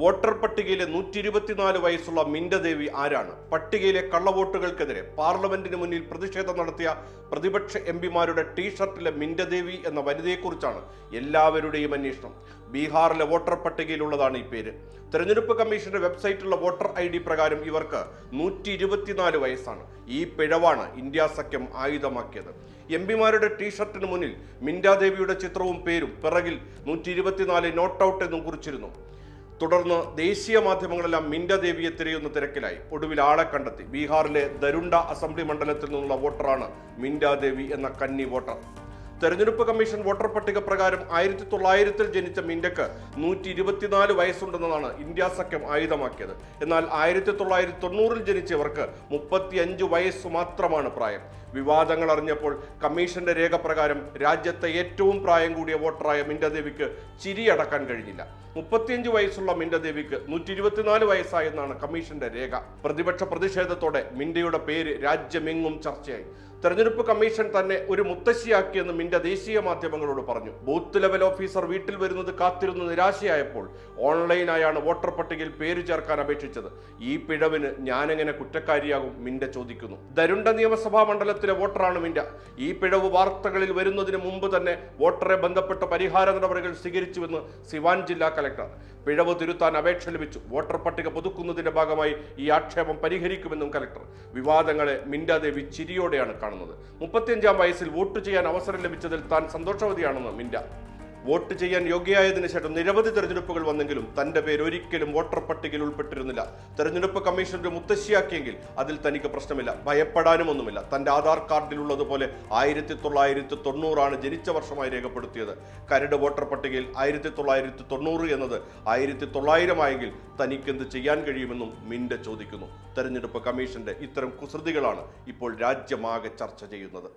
Voter പട്ടികയിലെ നൂറ്റി ഇരുപത്തിനാല് വയസ്സുള്ള മിൻഡദേവി ആരാണ്? പട്ടികയിലെ കള്ളവോട്ടുകൾക്കെതിരെ പാർലമെന്റിന് മുന്നിൽ പ്രതിഷേധം നടത്തിയ പ്രതിപക്ഷ എം പിമാരുടെ ടീഷർട്ടിലെ മിൻഡദേവി എന്ന വനിതയെക്കുറിച്ചാണ് എല്ലാവരുടെയും അന്വേഷണം. ബീഹാറിലെ വോട്ടർ പട്ടികയിലുള്ളതാണ് ഈ പേര്. തെരഞ്ഞെടുപ്പ് കമ്മീഷന്റെ വെബ്സൈറ്റിലുള്ള വോട്ടർ ഐ ഡി പ്രകാരം ഇവർക്ക് നൂറ്റി ഇരുപത്തിനാല് വയസ്സാണ്. ഈ പിഴവാണ് ഇന്ത്യ സഖ്യം ആയുധമാക്കിയത്. എം പിമാരുടെ ടീഷർട്ടിന് മുന്നിൽ മിൻഡാദേവിയുടെ ചിത്രവും പേരും പിറകിൽ നൂറ്റി ഇരുപത്തിനാല് നോട്ട് ഔട്ട് എന്നും കുറിച്ചിരുന്നു. തുടർന്ന് ദേശീയ മാധ്യമങ്ങളെല്ലാം മിൻഡ ദേവിയെ തിരയുന്ന തിരക്കിലായി. ഒടുവിൽ ആളെ കണ്ടെത്തി. ബീഹാറിലെ ദരുണ്ട അസംബ്ലി മണ്ഡലത്തിൽ നിന്നുള്ള വോട്ടറാണ് മിൻഡ ദേവി എന്ന കന്നി വോട്ടർ. തെരഞ്ഞെടുപ്പ് കമ്മീഷൻ വോട്ടർ പട്ടിക പ്രകാരം ആയിരത്തി തൊള്ളായിരത്തിൽ ജനിച്ച മിൻഡക്ക് നൂറ്റി ഇരുപത്തിനാല് വയസ്സുണ്ടെന്നതാണ് ഇന്ത്യ സഖ്യം ആയുധമാക്കിയത്. എന്നാൽ ആയിരത്തി തൊള്ളായിരത്തി തൊണ്ണൂറിൽ ജനിച്ചവർക്ക് മുപ്പത്തി അഞ്ച് വയസ്സ് മാത്രമാണ് പ്രായം. വിവാദങ്ങൾ അറിഞ്ഞപ്പോൾ കമ്മീഷന്റെ രേഖ പ്രകാരം രാജ്യത്തെ ഏറ്റവും പ്രായം കൂടിയ വോട്ടറായ മിൻഡദേവിക്ക് ചിരിയടക്കാൻ കഴിഞ്ഞില്ല. മുപ്പത്തിയഞ്ച് വയസ്സുള്ള മിൻഡദേവിക്ക് നൂറ്റി ഇരുപത്തിനാല് വയസ്സായെന്നാണ് കമ്മീഷന്റെ രേഖ. പ്രതിപക്ഷ പ്രതിഷേധത്തോടെ മിൻഡയുടെ പേര് രാജ്യമെങ്ങും ചർച്ചയായി. തെരഞ്ഞെടുപ്പ് കമ്മീഷൻ തന്നെ ഒരു മുത്തശ്ശിയാക്കിയെന്ന് ഇന്ത്യ ദേശീയ മാധ്യമങ്ങളോട് പറഞ്ഞു. ബൂത്ത് ലെവൽ ഓഫീസർ വീട്ടിൽ വരുന്നത് കാത്തിരുന്ന് നിരാശയായപ്പോൾ ഓൺലൈനായാണ് വോട്ടർ പട്ടികയിൽ പേര് ചേർക്കാൻ അപേക്ഷിച്ചത്. ഈ പിഴവിന് ഞാനെങ്ങനെ കുറ്റക്കാരിയാകും? മിൻഡ ചോദിക്കുന്നു. ദരുണ്ട നിയമസഭാ മണ്ഡലത്തിലെ വോട്ടറാണ് മിൻഡ ഈ പിഴവ് വാർത്തകളിൽ വരുന്നതിന് മുമ്പ് തന്നെ വോട്ടറെ ബന്ധപ്പെട്ട പരിഹാര നടപടികൾ സ്വീകരിച്ചുവെന്ന് സിവാൻ ജില്ലാ കലക്ടർ. പിഴവ് തിരുത്താൻ അപേക്ഷ ലഭിച്ചു. വോട്ടർ പട്ടിക പുതുക്കുന്നതിന്റെ ഭാഗമായി ഈ ആക്ഷേപം പരിഹരിക്കുമെന്നും കലക്ടർ. വിവാദങ്ങളെ മിൻഡാദേവി ചിരിയോടെയാണ് കാണുന്നത്. മുപ്പത്തിയഞ്ചാം വയസ്സിൽ വോട്ട് ചെയ്യാൻ അവസരം ലഭിച്ചതിൽ താൻ സന്തോഷവതിയാണെന്ന് മിൻഡ. വോട്ട് ചെയ്യാൻ യോഗ്യയായതിനു ശേഷം നിരവധി തെരഞ്ഞെടുപ്പുകൾ വന്നെങ്കിലും തന്റെ പേര് ഒരിക്കലും വോട്ടർ പട്ടികയിൽ ഉൾപ്പെട്ടിരുന്നില്ല. തെരഞ്ഞെടുപ്പ് കമ്മീഷൻ ഒരു മുത്തശ്ശിയാക്കിയെങ്കിൽ അതിൽ തനിക്ക് പ്രശ്നമില്ല. ഭയപ്പെടാനും ഒന്നുമില്ല. തന്റെ ആധാർ കാർഡിലുള്ളതുപോലെ ആയിരത്തി തൊള്ളായിരത്തി തൊണ്ണൂറാണ് ജനിച്ച വർഷമായി രേഖപ്പെടുത്തിയത്. കരട് വോട്ടർ പട്ടികയിൽ ആയിരത്തി തൊള്ളായിരത്തി തൊണ്ണൂറ് എന്നത് ആയിരത്തി തൊള്ളായിരമായെങ്കിൽ തനിക്കെന്ത് ചെയ്യാൻ കഴിയുമെന്നും മിൻഡ ചോദിക്കുന്നു. തെരഞ്ഞെടുപ്പ് കമ്മീഷന്റെ ഇത്തരം കുസൃതികളാണ് ഇപ്പോൾ രാജ്യമാകെ ചർച്ച ചെയ്യുന്നത്.